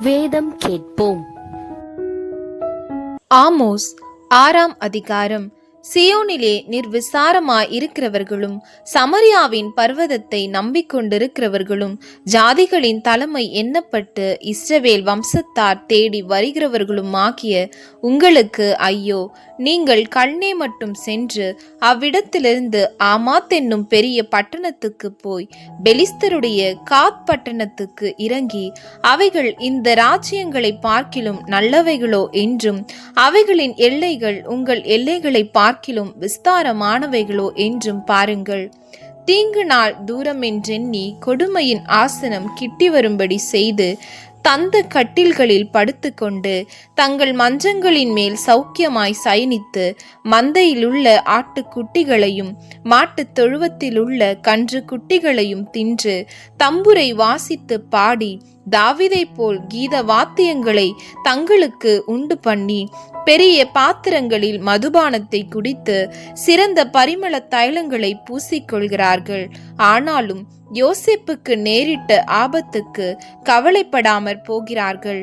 வேதம் கேட்போம். ஆமோஸ் ஆறாம் அதிகாரம் சியோனிலே நிர்விசாரமாய் இருக்கிறவர்களும் சமரியாவின் பர்வதத்தை நம்பிக்கொண்டிருக்கிறவர்களும் ஜாதிகளின் தலைமை எண்ணப்பட்டு இஸ்ரவேல் வம்சத்தார் தேடி வருகிறவர்களும் ஆகிய உங்களுக்கு ஐயோ நீங்கள் கண்ணே மட்டும் சென்று அவ்விடத்திலிருந்து ஆமாத் என்னும் பெரிய பட்டணத்துக்கு போய் பெலிஸ்தருடைய காத் பட்டணத்துக்கு இறங்கி அவைகள் இந்த ராஜ்யங்களை பார்க்கிலும் நல்லவைகளோ என்றும் அவைகளின் எல்லைகள் உங்கள் எல்லைகளை பார்க்க பார்க்கிலும் விஸ்தாரமானவைகளோ என்றும் பாருங்கள். தீங்கு நாள் தூரமென்றெண்ணி கொடுமையின் ஆசனம் கிட்டி வரும்படி செய்து தந்த கட்டில்களில் படுத்துக்கொண்டு தங்கள் மஞ்சங்களின் மேல் சௌக்கியமாய் சயனித்து மந்தையிலுள்ள ஆட்டுக்குட்டிகளையும் மாட்டுத் தொழுவத்திலுள்ள கன்று குட்டிகளையும் தின்று தம்புரை வாசித்து பாடி தாவிதைப் போல் கீத வாத்தியங்களை தங்களுக்கு உண்டு பண்ணி பெரிய பாத்திரங்களில் மதுபானத்தை குடித்து சிறந்த பரிமள தைலங்களை பூசிக்கொள்கிறார்கள். ஆனாலும் யோசிப்புக்கு நேரிட்ட ஆபத்துக்கு கவலைப்படாமற் போகிறார்கள்.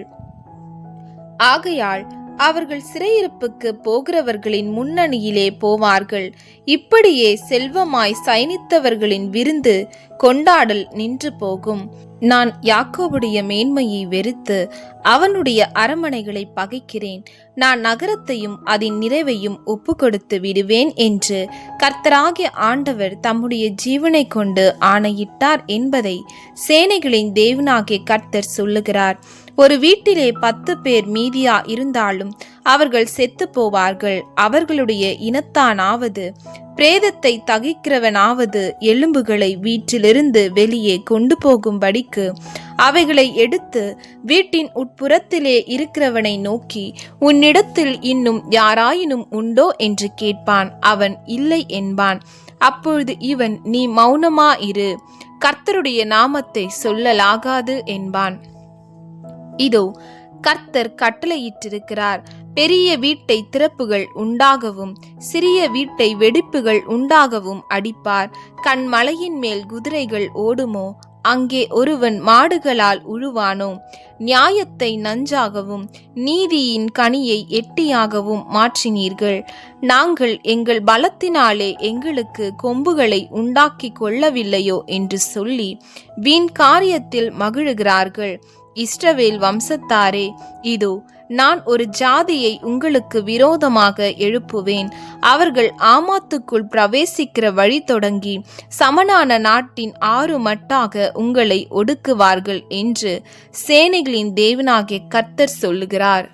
ஆகையால் அவர்கள் சிறையிருப்புக்கு போகிறவர்களின் முன்னணியிலே போவார்கள். இப்படியே செல்வமாய் சயனித்தவர்களின் விருந்து கொண்டாடல் நின்று போகும். நான் யாக்கோவுடைய மேன்மையை வெறுத்து அவனுடைய அரமனைகளை பகைக்கிறேன். நான் நகரத்தையும் அதன் நிறைவையும் ஒப்பு கொடுத்து விடுவேன் என்று கர்த்தராகிய ஆண்டவர் தம்முடைய ஜீவனை கொண்டு ஆணையிட்டார் என்பதை சேனைகளின் தேவனாகிய கர்த்தர் சொல்லுகிறார். ஒரு வீட்டிலே பத்து பேர் மீதியா இருந்தாலும் அவர்கள் செத்து போவார்கள் அவர்களுடைய இனத்தானாவது பிரேதத்தை தகிக்கிறவனாவது எலும்புகளை வீட்டிலிருந்து வெளியே கொண்டு போகும்படிக்கு அவைகளை எடுத்து வீட்டின் உட்புறத்திலே இருக்கிறவனை நோக்கி உன்னிடத்தில் இன்னும் யாராயினும் உண்டோ? என்று கேட்பான். அவன் இல்லை என்பான். அப்பொழுது இவன் நீ மௌனமா இரு. கர்த்தருடைய நாமத்தை சொல்லலாகாது என்பான். இதோ கர்த்தர் கட்டளையிட்டிருக்கிறார். பெரிய வீட்டை திறப்புகள் உண்டாகவும் சிறிய வீட்டை வெடிப்புகள் உண்டாகவும் அடிப்பார். கண் மலையின் மேல் குதிரைகள் ஓடுமோ? அங்கே ஒருவன் மாடுகளால் உழுவானோ? நியாயத்தை நஞ்சாகவும் நீதியின் கனியை எட்டியாகவும் மாற்றினீர்கள். நாங்கள் எங்கள் பலத்தினாலே எங்களுக்கு கொம்புகளை உண்டாக்கி கொள்ளவில்லையோ? என்று சொல்லி வீண் காரியத்தில் மகிழுகிறார்கள். இஸ்ரவேல் வம்சத்தாரே இதோ நான் ஒரு ஜாதியை உங்களுக்கு விரோதமாக எழுப்புவேன். அவர்கள் ஆமாத்துக்குள் பிரவேசிக்கிற வழி தொடங்கி சமனான நாட்டின் ஆறு மட்டாக உங்களை ஒடுக்குவார்கள் என்று சேனைகளின் தேவனாகிய கர்த்தர் சொல்லுகிறார்.